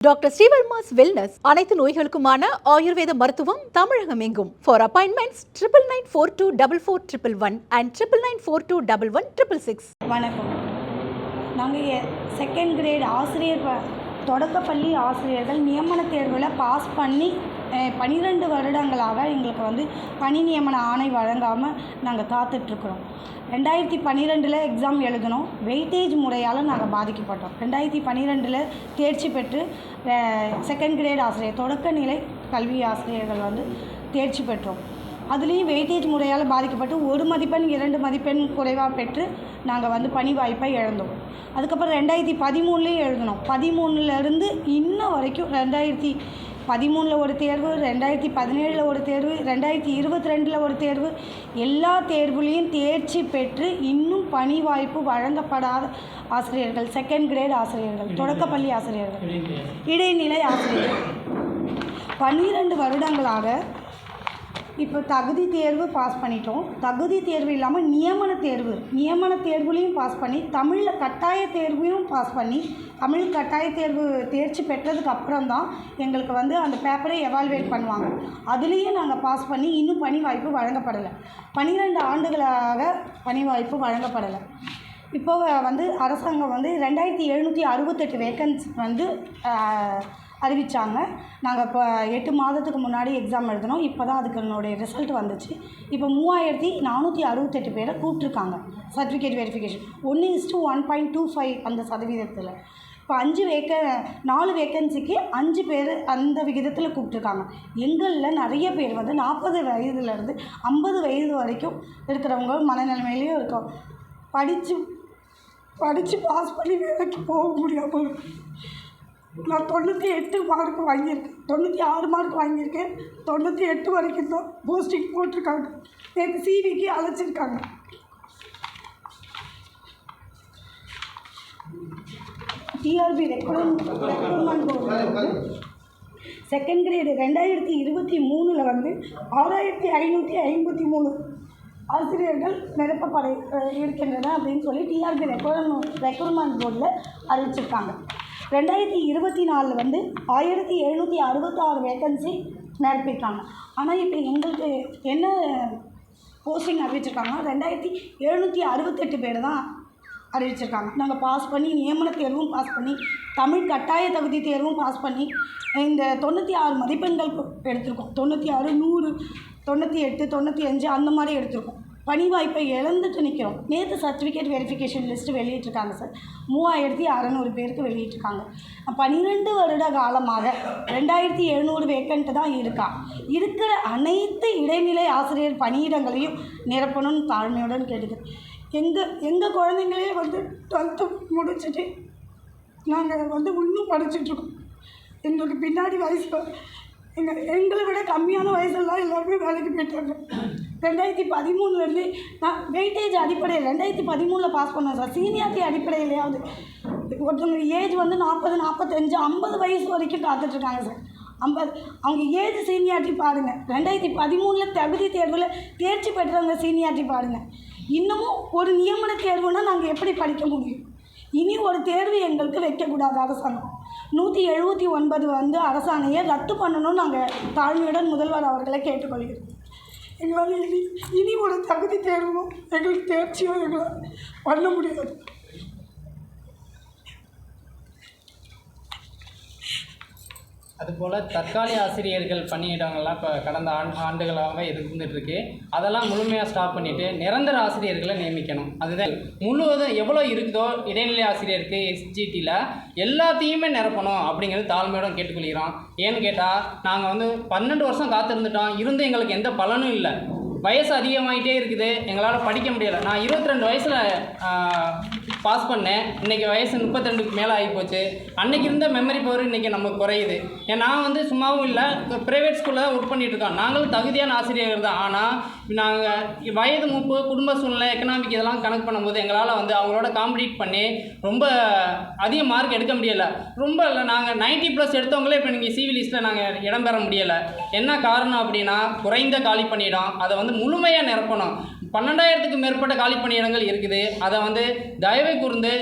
Doctor Srivarma's wellness அனைத்து நோய்களுக்குமான ஆயுர்வேத மருத்துவம் தமிழகம் எங்கும் for appointments triple nine four two double four triple one and triple nine four two double one triple six வணக்கம் நாங்கள் second grade ஆசிரியர் தொடக்கப்பள்ளி ஆசிரியர்கள் நியமன தேர்வில் பாஸ் பண்ணி பன்னிரெண்டு வருடங்களாக எங்களுக்கு வந்து பணி நியமன ஆணை வழங்காமல் நாங்கள் காத்துட்ருக்குறோம். ரெண்டாயிரத்தி பன்னிரெண்டில் எக்ஸாம் எழுதினோம். வெயிட்டேஜ் முறையால் நாங்கள் பாதிக்கப்பட்டோம். ரெண்டாயிரத்தி பன்னிரெண்டில் தேர்ச்சி பெற்று செகண்ட் கிரேட் ஆசிரியர் தொடக்க நிலை கல்வி ஆசிரியர்கள் வந்து தேர்ச்சி பெற்றோம். அதுலேயும் வெயிட்டேஜ் முறையால் பாதிக்கப்பட்டு ஒரு மதிப்பெண் இரண்டு மதிப்பெண் குறைவாக பெற்று நாங்கள் வந்து பணி வாய்ப்பை இழந்தோம். அதுக்கப்புறம் ரெண்டாயிரத்தி பதிமூணுலேயும் எழுதினோம். பதிமூணுலேருந்து இன்ன வரைக்கும் ரெண்டாயிரத்தி பதிமூணில் ஒரு தேர்வு ரெண்டாயிரத்தி பதினேழில் ஒரு தேர்வு ரெண்டாயிரத்தி இருபத்தி ரெண்டில் ஒரு தேர்வு எல்லா தேர்வுலேயும் தேர்ச்சி பெற்று இன்னும் பணி வாய்ப்பு வழங்கப்படாத ஆசிரியர்கள் செகண்ட் கிரேட் ஆசிரியர்கள் தொடக்கப்பள்ளி ஆசிரியர்கள் இடைநிலை ஆசிரியர்கள். பன்னிரெண்டு வருடங்களாக இப்போ தகுதி தேர்வு பாஸ் பண்ணிட்டோம். தகுதி தேர்வு இல்லாமல் நியமன தேர்வு. நியமன தேர்வுலையும் பாஸ் பண்ணி தமிழில் கட்டாய தேர்வையும் பாஸ் பண்ணி தமிழ் கட்டாய தேர்வு தேர்ச்சி பெற்றதுக்கு அப்புறம் தான் எங்களுக்கு வந்து அந்த பேப்பரை எவால்வேட் பண்ணுவாங்க. அதுலேயும் நாங்கள் பாஸ் பண்ணி இன்னும் பணி வாய்ப்பு வழங்கப்படலை. பன்னிரெண்டு ஆண்டுகளாக பணி வாய்ப்பு வழங்கப்படலை. இப்போ வந்து அரசாங்கம் வந்து ரெண்டாயிரத்தி எழுநூற்றி அறுபத்தெட்டு வேக்கன்ஸ் வந்து அறிவித்தாங்க நாங்கள் இப்போ எட்டு மாதத்துக்கு முன்னாடி எக்ஸாம் எழுதினோம் இப்போ தான் அதுக்கு என்னுடைய ரிசல்ட் வந்துச்சு. இப்போ மூவாயிரத்தி நானூற்றி அறுபத்தெட்டு பேரை கூப்பிட்ருக்காங்க சர்டிஃபிகேட் வெரிஃபிகேஷன் ஒன்று is to one point two five அந்த சதவீதத்தில். இப்போ அஞ்சு வேக்க நாலு வேக்கன்சிக்கு அஞ்சு பேர் அந்த விகிதத்தில் கூப்பிட்ருக்காங்க எங்களில் நிறைய பேர் வந்து நாற்பது வயதுலேருந்து ஐம்பது வயது வரைக்கும் இருக்கிறவங்க மனநிலைமையிலையும் இருக்கோம். படித்து படித்து பாஸ் பண்ணி வேலைக்கு போக முடியாமல் நான் தொண்ணூற்றி எட்டு மார்க் வாங்கியிருக்கேன். தொண்ணூற்றி ஆறு மார்க் வாங்கியிருக்கேன். தொண்ணூற்றி எட்டு வரைக்கும் தான் போஸ்டிங் போட்டிருக்காங்க. நேற்று சிவிக்கு அழைச்சிருக்காங்க. TRB recruitment board second grade ரெண்டாயிரத்தி இருபத்தி மூணில் வந்து ஆறாயிரத்தி ஐநூற்றி ஐம்பத்தி மூணு ஆசிரியர்கள் நிரப்பப்பட இருக்கின்றன அப்படின்னு சொல்லி டிஆர்பி ரெக்ரூட்மெண்ட் ரெக்ரூட்மெண்ட் போர்டில் அறிவிச்சிருக்காங்க. ரெண்டாயிரத்தி இருபத்தி நாலில் வந்து ஆயிரத்தி எழுநூற்றி அறுபத்தாறு வேக்கன்சி நிரப்பியிருக்காங்க ஆனால் இப்போ எங்களுக்கு என்ன போஸ்டிங் அறிவிச்சிருக்காங்கன்னா ரெண்டாயிரத்தி எழுநூற்றி அறுபத்தெட்டு பேர் தான் அறிவிச்சிருக்காங்க. நாங்கள் பாஸ் பண்ணி நியமன தேர்வும் பாஸ் பண்ணி தமிழ் கட்டாய தகுதி தேர்வும் பாஸ் பண்ணி இந்த தொண்ணூற்றி ஆறு மதிப்பெண்கள் எடுத்திருக்கோம். தொண்ணூற்றி ஆறு நூறு தொண்ணூற்றி எட்டு தொண்ணூற்றி அஞ்சு அந்த மாதிரி எடுத்திருக்கோம். பணி வாய்ப்பை இழந்துட்டு நிற்கிறோம் நேற்று சர்டிஃபிகேட் வெரிஃபிகேஷன் லிஸ்ட்டு வெளியிட்டிருக்காங்க சார். மூவாயிரத்தி அறநூறு பேருக்கு வெளியிட்டிருக்காங்க. பன்னிரெண்டு வருட காலமாக ரெண்டாயிரத்தி எழுநூறு வேக்கண்ட்டு தான் இருக்கா. இருக்கிற அனைத்து இடைநிலை ஆசிரியர் பணியிடங்களையும் நிரப்பணும்னு தாழ்மையுடன் கேட்டுக்கிறேன். எங்கள் எங்கள் குழந்தைங்களே வந்து டுவெல்த்து முடிச்சுட்டு நாங்கள் வந்து இன்னும் படிச்சுட்ருக்கோம். எங்களுக்கு பின்னாடி வயசு எங்கள் எங்களை விட கம்மியான வயசுலாம் எல்லாருமே வேலைக்கு போயிட்டாங்க. ரெண்டாயிரத்தி பதிமூணுலேருந்து நான் வெயிட்டேஜ் அடிப்படையில் ரெண்டாயிரத்தி பதிமூணில் பாஸ் பண்ணேன் சார் சீனியாரிட்டி அடிப்படையிலையாவது. ஒருத்தவங்க ஏஜ் வந்து நாற்பது நாற்பத்தஞ்சு ஐம்பது வயசு வரைக்கும் காத்துட்ருக்காங்க சார் ஐம்பது அவங்க ஏஜ் சீனியாரிட்டி பாருங்கள் ரெண்டாயிரத்தி பதிமூணில் தகுதி தேர்வில் தேர்ச்சி பெற்றவங்க சீனியாரிட்டி பாருங்கள் இன்னமும் ஒரு நியமன தேர்வுனால் நாங்கள் எப்படி படிக்க முடியும்? இனி ஒரு தேர்வு எங்களுக்கு வைக்கக்கூடாது அரசாங்கம் நூற்றி எழுபத்தி ஒன்பது வந்து அரசாணையை ரத்து பண்ணணும்னு நாங்கள் தாழ்மையுடன் முதல்வர் அவர்களை கேட்டுக்கொள்கிறோம். எங்களால் இனி இனி ஒரு தகுதி தேர்வும் எங்களுக்கு தேர்ச்சியோ எங்களால் பண்ண முடியாது. அதுபோல் தற்காலிக ஆசிரியர்கள் பணியிடங்கள்லாம் இப்போ கடந்த ஆண்டு ஆண்டுகளாக இருந்துகிட்ருக்கு அதெல்லாம் முழுமையாக ஸ்டாப் பண்ணிவிட்டு நிரந்தர ஆசிரியர்களை நியமிக்கணும். அதுதான் முழுவதும் எவ்வளோ இருக்குதோ இடைநிலை ஆசிரியருக்கு எஸ்ஜிடியில் எல்லாத்தையுமே நிரப்பணும் அப்படிங்கிறது தாழ்மையோட கேட்டுக்கொள்கிறோம். ஏன்னு கேட்டால் நாங்கள் வந்து பன்னெண்டு வருஷம் காத்திருந்துட்டோம். இருந்து எங்களுக்கு எந்த பலனும் இல்லை. வயசு அதிகமாகிட்டே இருக்குது. எங்களால் படிக்க முடியலை. நான் இருபத்தி ரெண்டு வயசில் பாஸ் பண்ணேன். இன்றைக்கி வயசு முப்பத்திரெண்டுக்கு மேலே ஆகி போச்சு. அன்னைக்கு இருந்த மெமரி பவர் இன்றைக்கி நமக்கு குறையுது. ஏன் நான் வந்து சும்மாவும் இல்லை. ப்ரைவேட் ஸ்கூலில் தான் ஒர்க் பண்ணிகிட்ருக்கோம் இருக்கோம். நாங்களும் தகுதியான ஆசிரியர்கள் தான். ஆனால் நாங்கள் வயது மூப்பு குடும்ப சூழ்நிலை எக்கனாமிக் இதெல்லாம் கணக்கு பண்ணும்போது எங்களால் வந்து அவங்களோட காம்படிட் பண்ணி ரொம்ப அதிக மார்க் எடுக்க முடியலை. ரொம்ப இல்லை நாங்கள் 90 ப்ளஸ் எடுத்தவங்களே இப்போ நீங்கள் சிவி லிஸ்ட்டில் நாங்கள் இடம் பெற முடியலை. என்ன காரணம் அப்படின்னா குறைந்த காலி பண்ணிடும் அதை வந்து முழுமையாக நிரப்பணும். பன்னெண்டாயிரத்துக்கு மேற்பட்ட காலி பணியிடங்கள் இருக்குது. அதை வந்து தயவை கூர்ந்து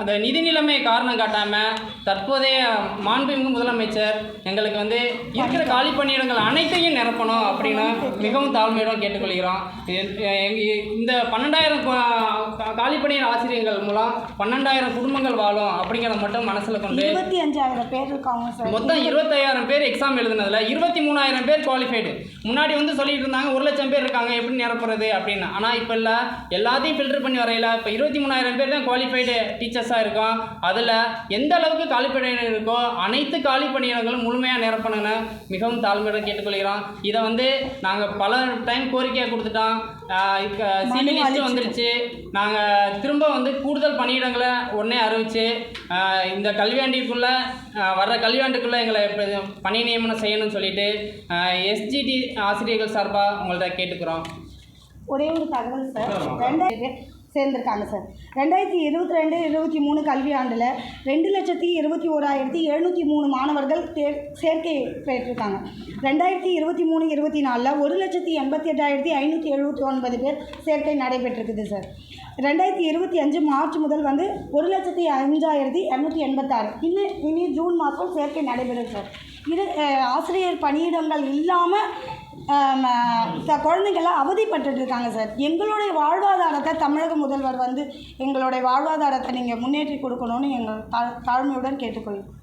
அந்த நிதி நிலைமை காரணம் காட்டாமல் தற்போதைய மாண்புமிகு முதலமைச்சர் எங்களுக்கு வந்து இருக்கிற காலி பணியிடங்கள் அனைத்தையும் நிரப்பணும் அப்படின்னு மிகவும் தாழ்மையுடன் கேட்டுக்கொள்கிறோம். இந்த பன்னெண்டாயிரம் காலி பணியிட ஆசிரியர்கள் மூலம் பன்னெண்டாயிரம் குடும்பங்கள் வாழும் அப்படிங்கிறத மட்டும் மனசில் கொண்டு இருபத்தி அஞ்சாயிரம் பேர் இருக்காங்க சார். மொத்தம் இருபத்தாயிரம் பேர் எக்ஸாம் எழுதுனதுல இருபத்தி மூணாயிரம் பேர் குவாலிஃபைடு முன்னாடி வந்து சொல்லிட்டு இருந்தாங்க ஒரு லட்சம் பேர் இருக்காங்க எப்படி நிரப்புறது அப்படின்னு. ஆனால் இப்போ இல்லை எல்லாத்தையும் ஃபில்டர் பண்ணி வரையில. இப்போ இருபத்தி மூணாயிரம் பேர் தான் குவாலிஃபைடு டீச்சர்ஸாக இருக்கோம். அதில் எந்த அளவுக்கு காலி பணியிடம் இருக்கோ அனைத்து காலி பணியிடங்களும் முழுமையாக நிரப்பணும்னு மிகவும் தாழ்மையுடன் கேட்டுக்கொள்கிறோம். இதை வந்து நாங்கள் பல டைம் கோரிக்கையாக கொடுத்துட்டோம். சிடி லிஸ்ட்டு வந்துருச்சு. நாங்கள் திரும்ப வந்து கூடுதல் பணியிடங்களை உடனே அறிவிச்சு இந்த கல்வியாண்டிக்குள்ளே வர்ற கல்வியாண்டுக்குள்ளே எங்களை இப்ப பணி நியமனம் செய்யணும்னு சொல்லிட்டு எஸ்ஜிடி ஆசிரியர்கள் சார்பாக உங்கள்கிட்ட கேட்டுக்கிறோம். ஒரே ஒரு தகவல் சார். ரெண்டாயிரம் சேர்ந்துருக்காங்க சார். ரெண்டாயிரத்தி இருபத்தி ரெண்டு இருபத்தி மூணு கல்வியாண்டில் ரெண்டு லட்சத்தி இருபத்தி ஓராயிரத்தி எழுநூற்றி மூணு மாணவர்கள் தேர் சேர்க்கை பெற்றிருக்காங்க. ரெண்டாயிரத்தி இருபத்தி மூணு இருபத்தி நாலில் ஒரு லட்சத்தி எண்பத்தி எட்டாயிரத்தி ஐநூற்றி எழுபத்தி ஒன்பது பேர் சேர்க்கை நடைபெற்றிருக்குது சார். ரெண்டாயிரத்தி இருபத்தி அஞ்சு மார்ச் முதல் வந்து ஒரு லட்சத்தி அஞ்சாயிரத்தி இரநூத்தி எண்பத்தாறு. இன்னும் இனி ஜூன் மாதம் சேர்க்கை நடைபெறும் சார். இது ஆசிரியர் பணியிடங்கள் இல்லாமல் குழந்தைங்கள்லாம் அவதிப்பட்டு இருக்காங்க சார். எங்களுடைய வாழ்வாதாரத்தை தமிழக முதல்வர் வந்து எங்களுடைய வாழ்வாதாரத்தை நீங்கள் முன்னேற்றி கொடுக்கணும்னு எங்கள் தா தாழ்மையுடன் கேட்டுக்கொள்கிறேன்.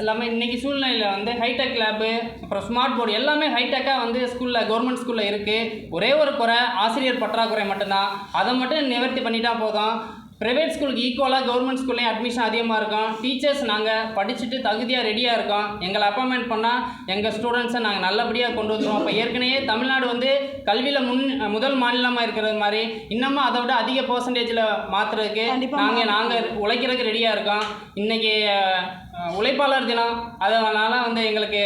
எல்லாமே இன்றைக்கி சூழ்நிலையில் வந்து ஹைடெக் லேபு அப்புறம் ஸ்மார்ட் போர்டு எல்லாமே ஹைடெக்காக வந்து ஸ்கூலில் கவர்மெண்ட் ஸ்கூலில் இருக்குது ஒரே ஒரு குறை ஆசிரியர் பற்றாக்குறை மட்டும்தான். அதை மட்டும் நிவர்த்தி பண்ணிட்டா போதும். ப்ரைவேட் ஸ்கூலுக்கு ஈக்குவலாக கவர்மெண்ட் ஸ்கூல்லையும் அட்மிஷன் அதிகமாக இருக்கும். டீச்சர்ஸ் நாங்கள் படிச்சுட்டு தகுதியாக ரெடியாக இருக்கோம். எங்களை அப்பாயின்மெண்ட் பண்ணால் எங்கள் ஸ்டூடெண்ட்ஸை நாங்கள் நல்லபடியாக கொண்டு வந்துருவோம். இப்போ ஏற்கனவே தமிழ்நாடு வந்து கல்வியில் முன் முதல் மாநிலமாக இருக்கிறது மாதிரி இன்னமும் அதை விட அதிக பர்சன்டேஜில் மாற்றுறதுக்கு நாங்கள் நாங்கள் உழைக்கிறதுக்கு ரெடியாக இருக்கோம். இன்றைக்கி உழைப்பாளர் தினம். அதனால வந்து எங்களுக்கு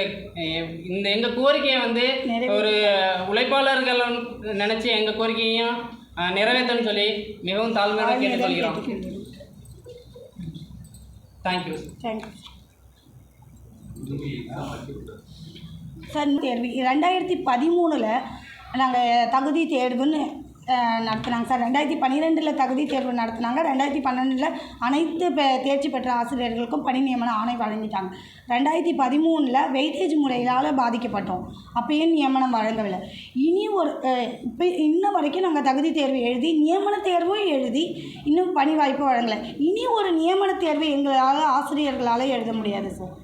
இந்த எங்கள் கோரிக்கையை வந்து ஒரு உழைப்பாளர்கள் நினச்சி எங்கள் கோரிக்கையையும் அஹ், நிறைவேற்றணும்னு சொல்லி மிகவும் தாழ்மையோட கேட்டுக்கொள்கிறோம். தேங்க்யூ தேங்க்யூ சார் தேர்வு. ரெண்டாயிரத்தி பதிமூணில் நாங்கள் தகுதி தேர்வுன்னு நடத்துனாங்க. சார் ரெண்டாயிரத்தி பன்னிரெண்டில் தகுதி தேர்வு நடத்தினாங்க. ரெண்டாயிரத்தி பன்னெண்டில் அனைத்து பெ- தேர்ச்சி பெற்ற ஆசிரியர்களுக்கும் பணி நியமன ஆணை வழங்கிட்டாங்க. ரெண்டாயிரத்தி பதிமூணில் வெயிட்டேஜ் முறையால் பாதிக்கப்பட்டோம். அப்பயும் நியமனம் வழங்கவில்லை. இனி ஒரு இப்போ இன்ன வரைக்கும் நாங்கள் தகுதி தேர்வு எழுதி நியமன தேர்வும் எழுதி இன்னும் பணி வாய்ப்பு வழங்கலை. இனி ஒரு நியமன தேர்வு எங்களால் ஆசிரியர்களால் எழுத முடியாது சார்.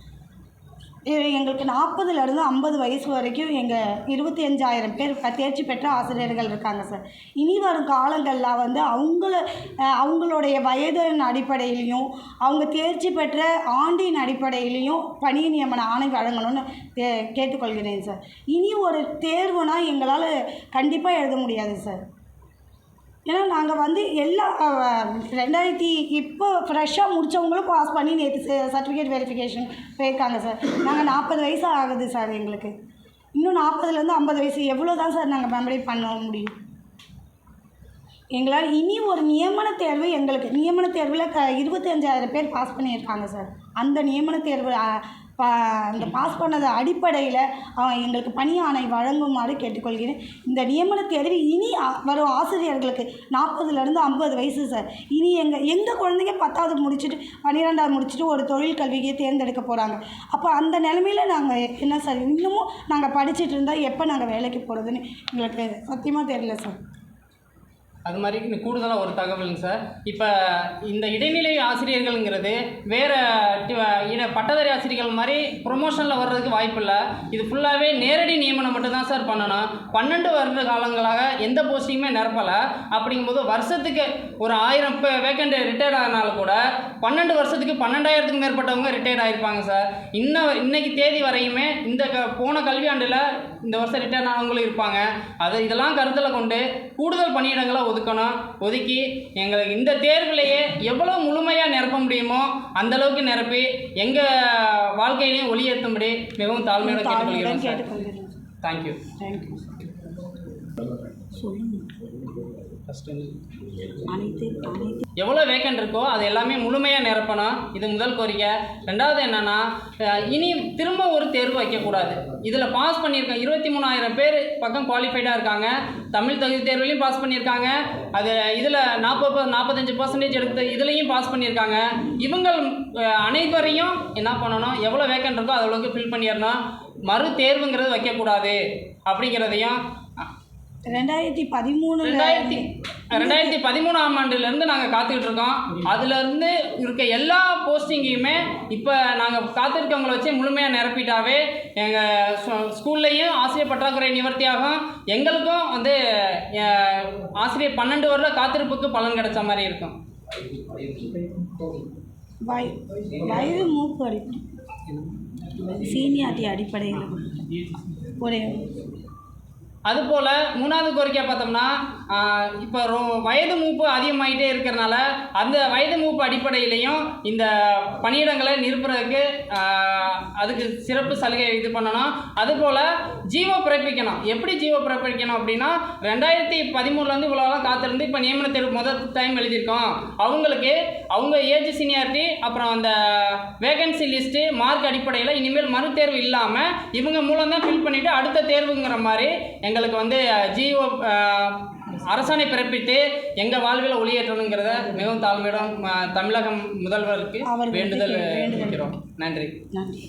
எங்களுக்கு நாற்பதுலேருந்து ஐம்பது வயசு வரைக்கும் எங்கள் இருபத்தி அஞ்சாயிரம் பேர் தேர்ச்சி பெற்ற ஆசிரியர்கள் இருக்காங்க சார். இனி வரும் காலங்களில் வந்து அவங்கள அவங்களுடைய வயதின் அடிப்படையிலையும் அவங்க தேர்ச்சி பெற்ற ஆண்டின் அடிப்படையிலையும் பணி நியமன ஆணை வழங்கணும்னு தே கேட்டுக்கொள்கிறேன் சார். இனி ஒரு தேர்வுனால் எங்களால் கண்டிப்பாக எழுத முடியாது சார். ஏன்னா நாங்கள் வந்து எல்லா ரெண்டாயிரத்தி இப்போ ஃப்ரெஷ்ஷாக முடித்தவங்களும் பாஸ் பண்ணி நேற்று சர்டிஃபிகேட் வெரிஃபிகேஷன் போயிருக்காங்க சார் நாங்கள் நாற்பது வயசு ஆகுது சார் எங்களுக்கு. இன்னும் நாற்பதுலேருந்து ஐம்பது வயசு. எவ்வளோ தான் சார் நாங்கள் மெமரி பண்ண முடியும்? எங்களால் இனி ஒரு நியமன தேர்வு எங்களுக்கு. நியமன தேர்வில் க இருபத்தஞ்சாயிரம் பேர் பாஸ் பண்ணியிருக்காங்க சார் அந்த நியமன தேர்வு பா அந்த பாஸ் பண்ணது அடிப்படையில் அவன் எங்களுக்கு பணி ஆணை வழங்குமாறு கேட்டுக்கொள்கிறேன். இந்த நியமன தேர்வு இனி வரும் ஆசிரியர்களுக்கு நாற்பதுலேருந்து ஐம்பது வயசு சார் இனி எங்கள் எங்கள் குழந்தைங்க பத்தாவது முடிச்சுட்டு பன்னிரெண்டாவது முடிச்சுட்டு ஒரு தொழில் கல்வியை தேர்ந்தெடுக்க போகிறாங்க அப்போ அந்த நிலமையில நாங்கள் என்ன சார் இன்னமும் நாங்கள் படிச்சுட்டு இருந்தால் எப்போ நாங்கள் வேலைக்கு போகிறதுன்னு எங்களுக்கு சத்தியமாக தெரியல சார் அது மாதிரி இன்னும் கூடுதலாக ஒரு தகவலுங்க சார். இப்போ இந்த இடைநிலை ஆசிரியர்கள்ங்கிறது வேறு இட பட்டதாரி ஆசிரியர்கள் மாதிரி ப்ரொமோஷனில் வர்றதுக்கு வாய்ப்பு இல்லை இது ஃபுல்லாகவே நேரடி நியமனம் மட்டும்தான் சார் பண்ணணும். பன்னெண்டு வருட காலங்களாக எந்த போஸ்டிங்குமே நிரப்பலை. அப்படிங்கும்போது வருஷத்துக்கு ஒரு ஆயிரம் இப்போ வேக்கண்ட் ரிட்டையர்ட் ஆனாலும் கூட பன்னெண்டு வருஷத்துக்கு பன்னெண்டாயிரத்துக்கு மேற்பட்டவங்க ரிட்டையர்ட் ஆகிருப்பாங்க சார். இன்ன இன்னைக்கு தேதி வரையுமே இந்த க போன கல்வியாண்டில் இந்த வருஷம் ரிட்டையர்ட் ஆனவங்களும் இருப்பாங்க. அதை இதெல்லாம் கருத்தில் கொண்டு கூடுதல் பணியிடங்களை ஒதுக்கணும் ஒதுக்கி எங்களுக்கு இந்த தேர்விலேயே எவ்வளோ முழுமையாக நிரப்ப முடியுமோ அந்த அளவுக்கு நிரப்பி எங்கள் வாழ்க்கையிலையும் ஒளியேற்றும்படி மிகவும் தாழ்மையோட கேட்டுக்கொள்கிறோம் sir. Thank you thank you சொல்லுங்கள் ஃபஸ்ட்டு அனைத்து அனைத்து எவ்வளோ வேக்கன்ட் இருக்கோ அது எல்லாமே முழுமையாக நிரப்பணும். இது முதல் கோரிக்கை. ரெண்டாவது என்னென்னா இனி திரும்ப ஒரு தேர்வு வைக்கக்கூடாது. இதில் பாஸ் பண்ணியிருக்க இருபத்தி மூணாயிரம் பேர் பக்கம் குவாலிஃபைடாக இருக்காங்க. தமிழ் தகுதி தேர்வுலையும் பாஸ் பண்ணியிருக்காங்க. அது இதில் நாற்பது நாற்பத்தஞ்சு பர்சன்டேஜ் எடுத்து இதுலேயும் பாஸ் பண்ணியிருக்காங்க. இவங்கள் அனைவரையும் என்ன பண்ணணும்? எவ்வளோ வேக்கன்ட் இருக்கோ அது ஃபில் பண்ணிடணும். மறு தேர்வுங்கிறது வைக்கக்கூடாது. அப்படிங்கிறதையும் ரெண்டாயிரத்தி பதிமூணுல ரெண்டாயிரத்தி ரெண்டாயிரத்தி பதிமூணாம் ஆண்டுலேருந்து நாங்கள் காத்துக்கிட்டு இருக்கோம் அதுலேருந்து இருக்க எல்லா போஸ்டிங்கையுமே இப்போ நாங்கள் காத்திருக்கவங்களை வச்சு முழுமையாக நிரப்பிட்டாவே எங்கள் ஸ்கூல்லையும் ஆசிரியர் பற்றாக்குறை நிவர்த்தியாகும். எங்களுக்கும் வந்து ஆசிரியர் பன்னெண்டு வருட காத்திருப்புக்கு பலன் கிடைச்ச மாதிரி இருக்கும். வய வயது மூப்பு அடிப்படை சீனியாரிட்டி அடிப்படையில். ஒரே அதுபோல் மூணாவது கோரிக்கை பார்த்தோம்னா இப்போ ரொ வயது மூப்பு அதிகமாகிட்டே இருக்கிறனால அந்த வயது மூப்பு அடிப்படையிலையும் இந்த பணியிடங்களை நிரப்புறதுக்கு அதுக்கு சிறப்பு சலுகை இது பண்ணணும். அதுபோல் ஜீவோ பிறப்பிக்கணும். எப்படி ஜீவோ பிறப்பிக்கணும் அப்படின்னா ரெண்டாயிரத்தி பதிமூணுலேருந்து இவ்வளோலாம் காத்திருந்து இப்போ நியமன தேர்வு முதல் டைம் எழுதியிருக்கோம். அவங்களுக்கு அவங்க ஏஜ் சீனியாரிட்டி அப்புறம் அந்த வேகன்சி லிஸ்ட்டு மார்க் அடிப்படையில் இனிமேல் மறுதேர்வு இல்லாமல் இவங்க மூலம் தான் ஃபில் பண்ணிவிட்டு அடுத்த தேர்வுங்கிற மாதிரி எங்களுக்கு வந்து ஜிஓ அரசாணை பிறப்பித்து எங்கள் வாழ்வில் ஒளியேற்றணுங்கிறத மிகவும் தாழ்மையுடன் அஹ், தமிழகம் முதல்வருக்கு வேண்டுதல். வைக்கிறோம் நன்றி. நன்றி.